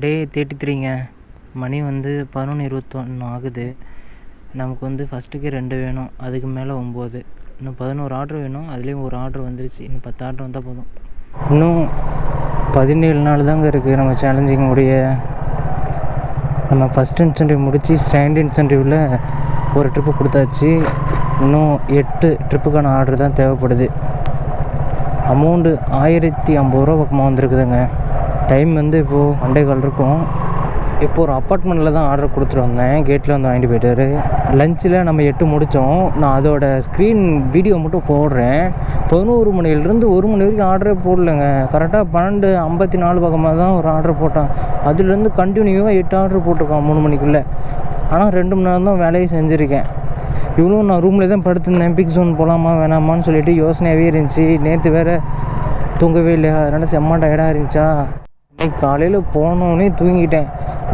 டே thirty த்ரீங்க மணி வந்து பதினொன்று இருபத்தொன்று ஆகுது. நமக்கு வந்து ஃபஸ்ட்டுக்கு ரெண்டு வேணும் அதுக்கு மேலே ஒம்பது. இன்னும் பதினோரு ஆர்ட்ரு வேணும் அதுலேயும் ஒரு ஆர்டர் வந்துருச்சு. இன்னும் பத்து ஆர்டர் வந்தால் போதும். இன்னும் பதினேழு நாள் தாங்க இருக்குது நம்ம சேலஞ்சிங் உடைய. நம்ம ஃபஸ்ட் இன்சென்டிவ் முடித்து செகண்ட் இன்சென்டிவில் ஒரு ட்ரிப்பு கொடுத்தாச்சு. இன்னும் எட்டு ட்ரிப்புக்கான ஆர்டர் தான் தேவைப்படுது. அமௌண்ட்டு ஆயிரத்தி ஐம்பது ரூபா பக்கமாக வந்திருக்குதுங்க. டைம் வந்து இப்போது அண்டே கால் இருக்கும். இப்போ ஒரு அப்பார்ட்மெண்ட்டில் தான் ஆர்டர் கொடுத்துட்டு வந்தேன். கேட்டில் வந்து வாங்கிட்டு போயிட்டாரு. லஞ்சில் நம்ம எட்டு முடித்தோம் நான் அதோட ஸ்க்ரீன் வீடியோ மட்டும் போடுறேன். பதினோரு மணிலேருந்து ஒரு மணி வரைக்கும் ஆர்டரே போடலைங்க. கரெக்டாக பன்னெண்டு ஐம்பத்தி நாலு பக்கமாக தான் ஒரு ஆர்டர் போட்டான். அதுலேருந்து கண்டினியூவாக எட்டு ஆர்டர் போட்டிருக்கான் மூணு மணிக்குள்ளே. ஆனால் ரெண்டு மணி நேரம் தான் வேலையை செஞ்சுருக்கேன். இவ்வளோ நான் ரூமில் தான் படுத்திருந்தேன். பிக் ஜோன் போகலாமா வேணாமான்னு சொல்லிட்டு யோசனையாகவே இருந்துச்சு. நேற்று வேறு தூங்கவே இல்லையா? அதனால் செம்ம டயர்டாக இருந்துச்சா? இன்னைக்கு காலையில் போனோடனே தூங்கிட்டேன்.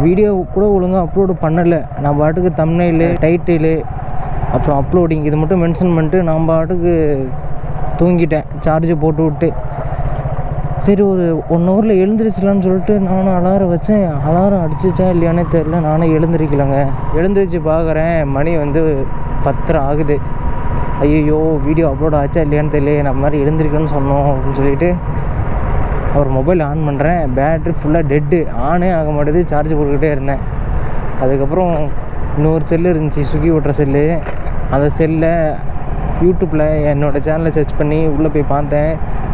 வீடியோ கூட ஒழுங்காக அப்லோடு பண்ணலை. நான் பாட்டுக்கு தம்னைலு டைட்டிலு அப்புறம் அப்லோடிங் இது மட்டும் மென்ஷன் பண்ணிட்டு நான் பாட்டுக்கு தூங்கிட்டேன். சார்ஜ் போட்டு விட்டு. சரி ஒரு ஒன் ஹவரில் எழுந்திரிச்சிடலான்னு சொல்லிட்டு நானும் அலாரம் வச்சேன். அலாரம் அடிச்சிச்சா இல்லையானே தெரில நானும் எழுந்திரிக்கலங்க. எழுந்திரிச்சு பார்க்குறேன் மணி வந்து பத்தரை ஆகுது. ஐயோ வீடியோ அப்லோட் ஆச்சா இல்லையான்னு தெரியல நம்ம மாதிரி எழுந்திரிக்கணும்னு சொன்னோம் அப்படின்னு சொல்லிட்டு அப்புறம் மொபைல் ஆன் பண்ணுறேன் பேட்ரி ஃபுல்லாக டெட்டு ஆனே ஆக மாட்டேது. சார்ஜ் போட்டுக்கிட்டே இருந்தேன். அதுக்கப்புறம் இன்னொரு செல்லு இருந்துச்சு. ஸ்விக்கி ஓட்டுற செல்லு அந்த செல்லை யூடியூப்பில் என்னோடய சேனலை சர்ச் பண்ணி உள்ளே போய் பார்த்தேன்.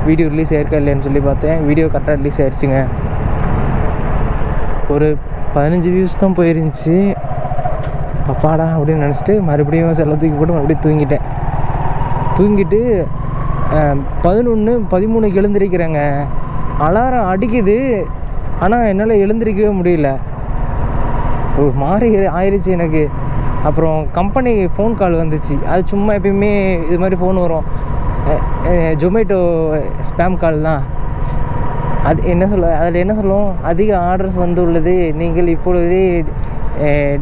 வீடியோ ரிலீஸ் ஆயிருக்கா இல்லைன்னு சொல்லி பார்த்தேன். வீடியோ கரெக்டாக ரிலீஸ் ஆயிடுச்சுங்க ஒரு பதினஞ்சு வியூஸ் தான் போயிருந்துச்சு. அப்பாடா அப்படின்னு நினச்சிட்டு மறுபடியும் செல்ல தூக்கி போட்டு மறுபடியும் தூங்கிட்டேன். தூங்கிட்டு பதினொன்று பதிமூணுக்கு எழுந்திருக்கிறேங்க. அலாரம் அடிக்குது. ஆனால் என்னால் எழுந்திரிக்கவே முடியல. ஒரு மாதிரி ஆயிடுச்சு எனக்கு. அப்புறம் கம்பெனி ஃபோன் கால் வந்துச்சு. அது சும்மா எப்பயுமே இது மாதிரி ஃபோன் வரும். ஜொமேட்டோ ஸ்பேம் கால் தான். அது என்ன சொல்ல அதில் என்ன சொல்லும்? அதிக ஆர்டர்ஸ் வந்துள்ளது நீங்கள் இப்பொழுதே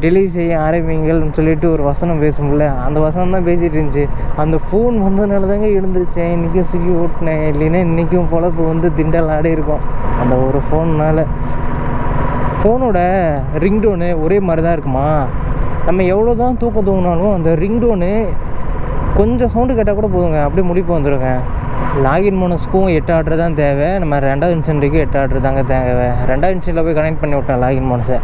டெலிவரி செய்ய ஆரம்பிங்கள்னு சொல்லிட்டு ஒரு வசனம் பேசும்ல அந்த வசனம் தான் பேசிகிட்டு இருந்துச்சு. அந்த ஃபோன் வந்ததுனால தாங்க எழுந்திரிச்சேன். இன்றைக்கும் சுக்கி ஓட்டினேன். இல்லைன்னா இன்றைக்கும் பொழப்பு வந்து திண்டல் ஆடே இருக்கும். அந்த ஒரு ஃபோன்னால் ஃபோனோட ரிங்டோனு ஒரே மாதிரி தான் இருக்குமா? நம்ம எவ்வளோ தான் தூக்கம் தூங்கினாலும் அந்த ரிங்டோனு கொஞ்சம் சவுண்டு கேட்டால் கூட போதுங்க. அப்படியே முடிப்பு வந்துடுங்க லாகின் போனஸ்க்கும் எட்டு ஆர்டர் தான் தேவை. நம்ம ரெண்டாவது இன்சென்ட்டுக்கு எட்டு ஆர்டர் தாங்க தேவை ரெண்டாவது இன்சென்ட்டில் போய் கனெக்ட் பண்ணி விட்டேன் லாகின் போனஸை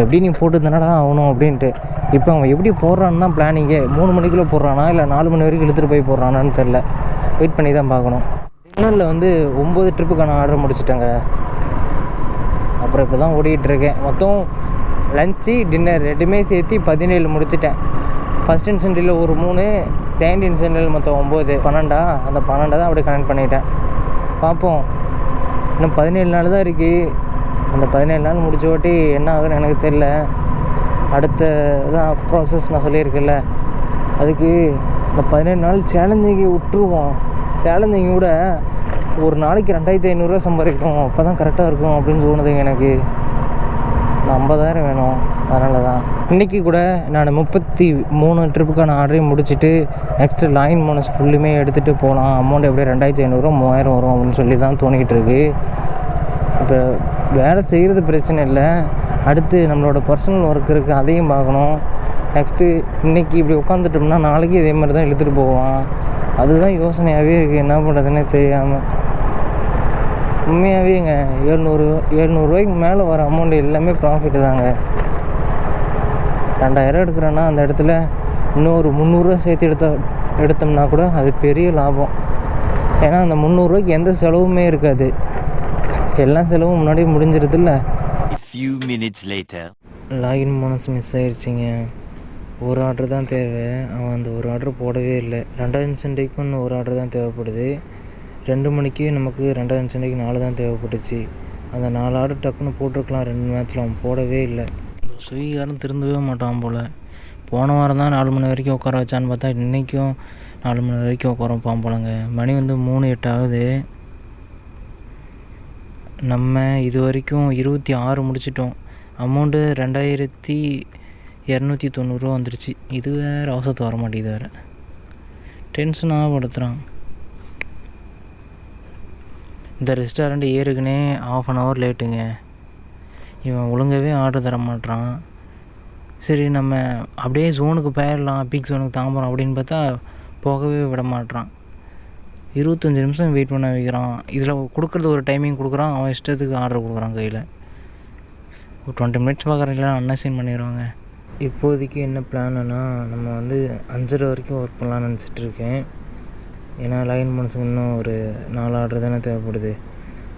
எப்படி நீ போட்டு தானடா ஆகணும் அப்படின்ட்டு. இப்போ அவன் எப்படி போடுறான்னு தான் பிளானிங்கே மூணு மணிக்குள்ளே போடுறானா? இல்லை நாலு மணி வரைக்கும் இழுத்துட்டு போய் போடுறானான்னு தெரில வெயிட் பண்ணி தான் பார்க்கணும். டின்னரில் வந்து ஒம்பது ட்ரிப்புக்கான ஆர்டர் முடிச்சிட்டேங்க. அப்புறம் இப்போ தான் ஓடிக்கிட்டு இருக்கேன். மொத்தம் லஞ்சு டின்னர் ரெண்டுமே சேர்த்து பதினேழு முடிச்சிட்டேன். ஃபஸ்ட் இன்சென்டில் ஒரு மூணு செகண்ட் இன்சென்டில் மொத்தம் ஒம்பது. பன்னெண்டா? அந்த பன்னெண்டை தான் அப்படியே கனெக்ட் பண்ணிட்டேன். பார்ப்போம். இன்னும் பதினேழு நாள் தான் இருக்குது அந்த பதினேழு நாள் முடிச்ச ஓட்டி என்ன ஆகுன்னு எனக்கு தெரில அடுத்த தான் ப்ராசஸ் நான் சொல்லியிருக்கேன்ல. அதுக்கு இந்த பதினேழு நாள் சேலஞ்சிங்கை விட்டுருவோம். சேலஞ்சிங்க கூட ஒரு நாளைக்கு ரெண்டாயிரத்தி ஐநூறுரூவா சம்பாதிக்கணும். அப்போ தான் கரெக்டாக இருக்கும் அப்படின்னு தோணுதுங்க எனக்கு. ஐம்பதாயிரம் வேணும். அதனால தான் இன்றைக்கி கூட நான் முப்பத்தி மூணு ட்ரிப்புக்கான ஆர்டரையும் முடிச்சுட்டு நெக்ஸ்ட்டு லைன் போனஸ் ஃபுல்லுமே எடுத்துகிட்டு போகலாம் அமௌண்ட் எப்படியும் ரெண்டாயிரத்தி ஐநூறுரூவா மூவாயிரம் வரும் அப்படின்னு சொல்லி தான் தோணிக்கிட்டு இருக்கு. இப்போ வேலை செய்கிறது பிரச்சனை இல்லை. அடுத்து நம்மளோட பர்சனல் ஒர்க் இருக்குது அதையும் பார்க்கணும். நெக்ஸ்ட்டு இன்றைக்கி இப்படி உட்காந்துட்டோம்னா நாளைக்கு இதே மாதிரி தான் இழுத்துட்டு போவான். அதுதான் யோசனையாகவே இருக்குது என்ன பண்ணுறதுன்னே தெரியாமல் உண்மையாகவேங்க ஏழ்நூறு ஏழ்நூறுவாய்க்கு மேலே வர அமௌண்ட் எல்லாமே ப்ராஃபிட்டு தாங்க. ரெண்டாயிரம் எடுக்கிறேன்னா அந்த இடத்துல இன்னும் ஒரு முந்நூறுரூவா சேர்த்து எடுத்த எடுத்தோம்னா கூட அது பெரிய லாபம். ஏன்னா அந்த முந்நூறுரூவாய்க்கு எந்த செலவுமே இருக்காது. எல்லா செலவும் முன்னாடியே முடிஞ்சிருது இல்லை. Few minutes later. Login bonus miss ஆயிடுச்சிங்க. ஒரு ஆர்டர் தான் தேவை. அவன் அந்த ஒரு ஆர்டர் போடவே இல்லை. ரெண்டாவது இன்சென்டிவ்க்கு இன்னும் ஒரு ஆர்டர் தான் தேவைப்படுது. ரெண்டு மணிக்கு நமக்கு ரெண்டாவது இன்சென்டிவ்க்கு நாலு தான் தேவைப்பட்டுச்சு. அந்த நாலு ஆர்டர் டக்குன்னு போட்டிருக்கலாம். ரெண்டு நேரத்தில் அவன் போடவே இல்லை. ஸ்விக்காரன் திருந்தவே மாட்டான் போல். போன வாரம் தான் நாலு மணி வரைக்கும் உட்கார வச்சான்னு பார்த்தா இன்றைக்கும் நாலு மணி வரைக்கும் உட்கார வைப்பான் போலங்க. மணி வந்து மூணு எட்டு ஆகுது. நம்ம இது வரைக்கும் இருபத்தி ஆறு முடிச்சிட்டோம். அமௌண்ட்டு ரெண்டாயிரத்தி இரநூத்தி தொண்ணூறுரூவா வந்துடுச்சு இது வேறு அவசரத்து வர மாட்டேங்குது வேறு. டென்ஷனாக படுத்துகிறான் இந்த ரெஸ்டாரண்ட் ஏறுக்குனே ஆஃப் அன் ஹவர் லேட்டுங்க இவன் ஒழுங்காகவே ஆர்டர் தர மாட்டான் சரி நம்ம அப்படியே ஜோனுக்கு போயிடலாம் பீக் ஜோனுக்கு தாம்பரம் அப்படின்னு பார்த்தா போகவே விட மாட்றான். இருபத்தஞ்சி நிமிஷம் வெயிட் பண்ண வைக்கிறான். இதில் கொடுக்குறது ஒரு டைமிங் கொடுக்குறான். அவன் இஷ்டத்துக்கு ஆர்டர் கொடுக்குறான் கையில். ஒரு டுவெண்ட்டி மினிட்ஸ் பார்க்குறேன் இல்லை அன்அசைன் பண்ணிடுவாங்க. இப்போதைக்கு என்ன பிளானுன்னா நம்ம வந்து அஞ்சரை வரைக்கும் ஒர்க் பண்ணலாம்னு நினச்சிட்ருக்கேன் ஏன்னா லைன் மனசுக்கு இன்னும் ஒரு நாலு ஆர்டர் தானே தேவைப்படுது.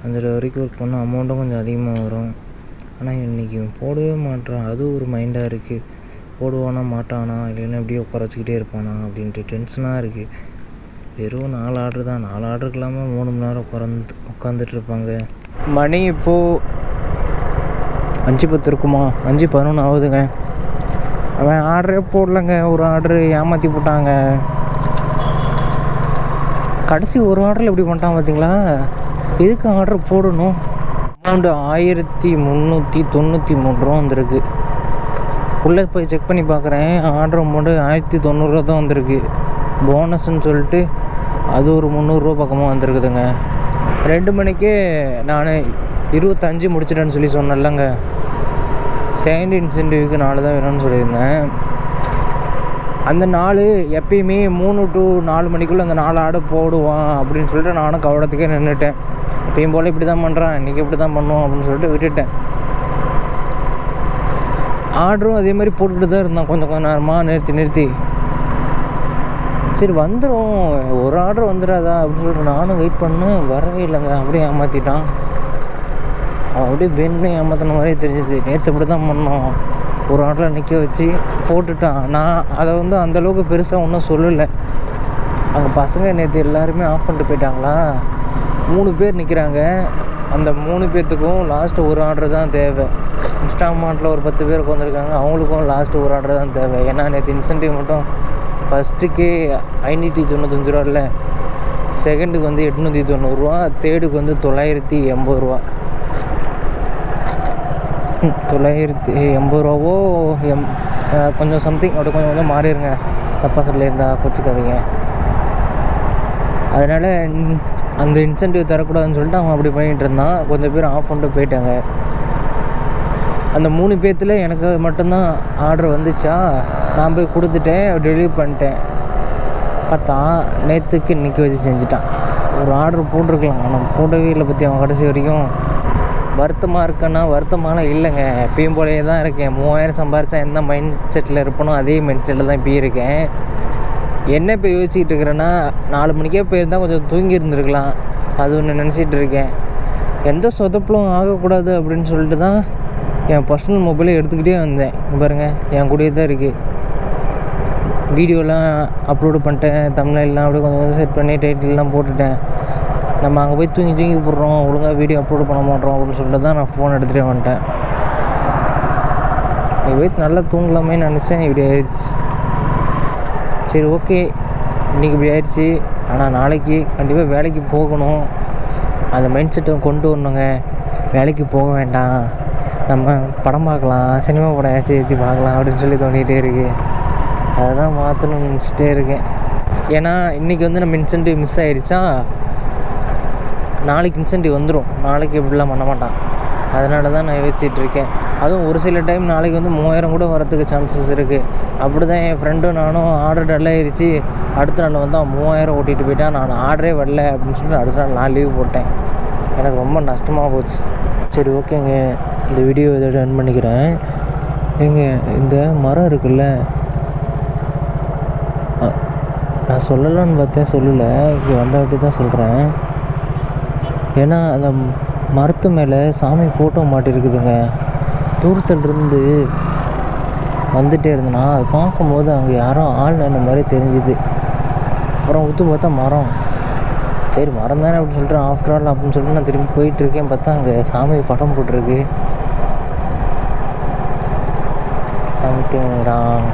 அந்த வரைக்கும் ஒர்க் பண்ணால் அமௌண்ட்டும் கொஞ்சம் அதிகமாக வரும். ஆனால் இன்றைக்கி போடவே மாட்றான். அது ஒரு மைண்டாக இருக்குது போடுவானா மாட்டானா இல்லைன்னா எப்படியே உட்கார வச்சுக்கிட்டே இருப்பானா அப்படின்ட்டு டென்ஷனாக இருக்குது வெறும் நாலு ஆர்டர் தான். நாலு ஆர்டருக்கு இல்லாமல் மூணு மணி நேரம் உட்காந்து உட்காந்துட்டு இருப்பாங்க. மணி இப்போது அஞ்சு பத்து இருக்குமா? அஞ்சு பதினொன்று ஆகுதுங்க. அவன் ஆர்டரே போடலங்க. ஒரு ஆர்டரு ஏமாற்றி போட்டாங்க. கடைசி ஒரு ஆர்டரில் எப்படி பண்ணிட்டான் பார்த்தீங்களா எதுக்கு ஆர்டர் போடணும்? அமௌண்ட்டு ஆயிரத்தி முந்நூற்றி தொண்ணூற்றி மூணு ரூபா வந்திருக்கு. உள்ளே போய் செக் பண்ணி பார்க்குறேன் ஆர்டர் அமௌண்ட்டு ஆயிரத்தி தொண்ணூறுரூவா தான் வந்திருக்கு. போனஸ்ன்னு சொல்லிட்டு அது ஒரு முந்நூறுரூவா பக்கமாக வந்திருக்குதுங்க. ரெண்டு மணிக்கே நான் இருபத்தஞ்சு முடிச்சிட்டேன்னு சொல்லி சொன்னேன்லங்க. செகண்ட் இன்சென்டிவ்க்கு நாலு தான் வேணும்னு சொல்லியிருந்தேன். அந்த நாள் எப்பயுமே மூணு டு நாலு மணிக்குள்ளே அந்த நாலு ஆடை போடுவான் அப்படின்னு சொல்லிட்டு நானும் கவடத்துக்கே நின்றுட்டேன் எப்பயும் போல் இப்படி தான் பண்ணுறான் இன்றைக்கி இப்படி தான் பண்ணுவோம் அப்படின்னு சொல்லிட்டு விட்டுட்டேன். ஆர்டரும் அதே மாதிரி போட்டுக்கிட்டு தான் இருந்தான். கொஞ்சம் கொஞ்சம் நேரமாக நிறுத்தி நிறுத்தி. சரி வந்துடும் ஒரு ஆர்டர் வந்துடாதா அப்படின்னு சொல்லிட்டு நானும் வெயிட் பண்ணேன். வரவே இல்லைங்க. அப்படியே ஏமாற்றிட்டான் அவன் அப்படியே வேணுமே ஏமாத்தின மாதிரியே தெரிஞ்சுது. நேற்று இப்படி தான் பண்ணோம். ஒரு ஆர்டரில் நிற்க வச்சு போட்டுட்டான். நான் அதை வந்து அந்தளவுக்கு பெருசாக ஒன்றும் சொல்லலை. அங்கே பசங்க நேற்று எல்லாருமே ஆஃப் பண்ணிட்டு போயிட்டாங்களா? மூணு பேர் நிற்கிறாங்க அந்த மூணு பேர்த்துக்கும் லாஸ்ட்டு ஒரு ஆர்டர் தான் தேவை. இன்ஸ்டாமார்ட்டில் ஒரு பத்து பேர் உட்காந்துருக்காங்க அவங்களுக்கும் லாஸ்ட்டு ஒரு ஆர்டர் தான் தேவை. ஏன்னா நேற்று இன்சென்டிவ் மட்டும் ஃபஸ்ட்டுக்கே ஐநூற்றி தொண்ணூத்தஞ்சு ரூபா இல்லை. செகண்டுக்கு வந்து எட்நூற்றி தொண்ணூறுரூவா தேர்டுக்கு வந்து தொள்ளாயிரத்தி எண்பது ரூபா. தொள்ளாயிரத்தி எண்பது ரூபாவோ எம் கொஞ்சம் சம்திங் அப்படி கொஞ்சம் கொஞ்சம் மாறிடுங்க தப்பாக சொல்லியிருந்தா கொச்சிக்காதீங்க. அதனால் அந்த இன்சென்டிவ் தரக்கூடாதுன்னு சொல்லிட்டு அவன் அப்படி பண்ணிகிட்டு இருந்தான். கொஞ்சம் பேர் ஆஃப் பண்ணிட்டு போயிட்டாங்க. அந்த மூணு பேர்த்தில் எனக்கு மட்டும்தான் ஆர்டர் வந்துச்சா? நான் போய் கொடுத்துட்டேன் டெலிவரி பண்ணிட்டேன். பார்த்தா நேற்றுக்கு இன்றைக்கி வச்சு செஞ்சுட்டான். ஒரு ஆர்டர் போட்டிருக்கலாம். ஆனால் போடவே இல்லை பற்றி அவன் கடைசி வரைக்கும். வருத்தமாக இருக்குன்னா வருத்தமாலாம் இல்லைங்க. எப்பயும் போலயே தான் இருக்கேன். மூவாயிரம் சம்பாரிச்சா எந்த மைண்ட் செட்டில் இருப்பனோ அதே மைண்ட் செட்டில் தான் இப்போ இருக்கேன். என்ன இப்போ யோசிச்சுக்கிட்டு இருக்கிறேன்னா நாலு மணிக்கே போயிருந்தால் கொஞ்சம் தூங்கி இருந்திருக்கலாம். அது ஒன்று நினச்சிட்டு இருக்கேன். எந்த சொதப்பலும் ஆகக்கூடாது அப்படின்னு சொல்லிட்டு தான் என் பர்சனல் மொபைலை எடுத்துக்கிட்டே வந்தேன். பாருங்கள் என் கூடயே தான் இருக்குது வீடியோலாம் அப்லோடு பண்ணிட்டேன். தமிழ்லாம் அப்படியே கொஞ்சம் கொஞ்சம் செட் பண்ணி டைட்டில்லாம் போட்டுட்டேன். நம்ம அங்கே போய் தூங்கி தூங்கி போடுறோம் ஒழுங்காக வீடியோ அப்லோட் பண்ண மாட்டோம் அப்படின்னு சொல்லிட்டு தான் நான் ஃபோன் எடுத்துகிட்டே வந்துட்டேன். நீ போய் நல்லா தூங்கலாமே நினச்சேன் இப்படி ஆயிடுச்சு. சரி ஓகே இன்றைக்கி இப்படி ஆயிடுச்சு. ஆனால் நாளைக்கு கண்டிப்பாக வேலைக்கு போகணும். அந்த மைண்ட் செட்டை கொண்டு வரணுங்க. வேலைக்கு போக வேண்டாம். நம்ம படம் பார்க்கலாம் சினிமா படம் ஏதாச்சும் ஏற்றி பார்க்கலாம் அப்படின்னு சொல்லி தோண்டிகிட்டே இருக்கு. அதை தான் மாற்றணும்னு நினச்சிட்டே இருக்கேன். ஏன்னா இன்றைக்கி வந்து நம்ம இன்சென்டிவ் மிஸ் ஆயிடுச்சா? நாளைக்கு இன்சென்டிவ் வந்துடும் நாளைக்கு இப்படிலாம் பண்ண மாட்டான். அதனால தான் நான் யோசிச்சுட்ருக்கேன் அதுவும் ஒரு சில டைம் நாளைக்கு வந்து மூவாயிரம் கூட வரதுக்கு சான்சஸ் இருக்குது அப்படி தான் என் ஃப்ரெண்டும் நானும் ஆர்டர் டல் ஆயிடுச்சு அடுத்த நாள் வந்து அவன் மூவாயிரம் ஓட்டிகிட்டு போயிட்டான். நான் ஆர்டரே வரல அப்படின்னு சொல்லிட்டு அடுத்த நாள் நான் லீவ் போட்டேன். எனக்கு ரொம்ப நஷ்டமாக போச்சு. சரி ஓகேங்க. இந்த வீடியோ இதோட ரன் பண்ணிக்கிறேன். ஏங்க இந்த மரம் இருக்குல்ல? நான் சொல்லலாம்னு பார்த்தேன். சொல்லலை. இங்கே வந்த தான் சொல்கிறேன் ஏன்னா அந்த மரத்து மேலே சாமி ஃபோட்டோ மாட்டிருக்குதுங்க. தூரத்துலேருந்து வந்துகிட்டே இருந்தேன்னா அது பார்க்கும்போது அங்கே யாரோ ஆள் நின்ன மாதிரி தெரிஞ்சுது. அப்புறம் ஊற்று பார்த்தா மரம். சரி மரம் தானே அப்படின்னு சொல்லிட்டு ஆஃப்டர் ஆல் அப்படின்னு சொல்லிட்டு நான் திரும்பி போயிட்டுருக்கேன் பார்த்தா அங்கே சாமி படம் போட்டிருக்கு. Something wrong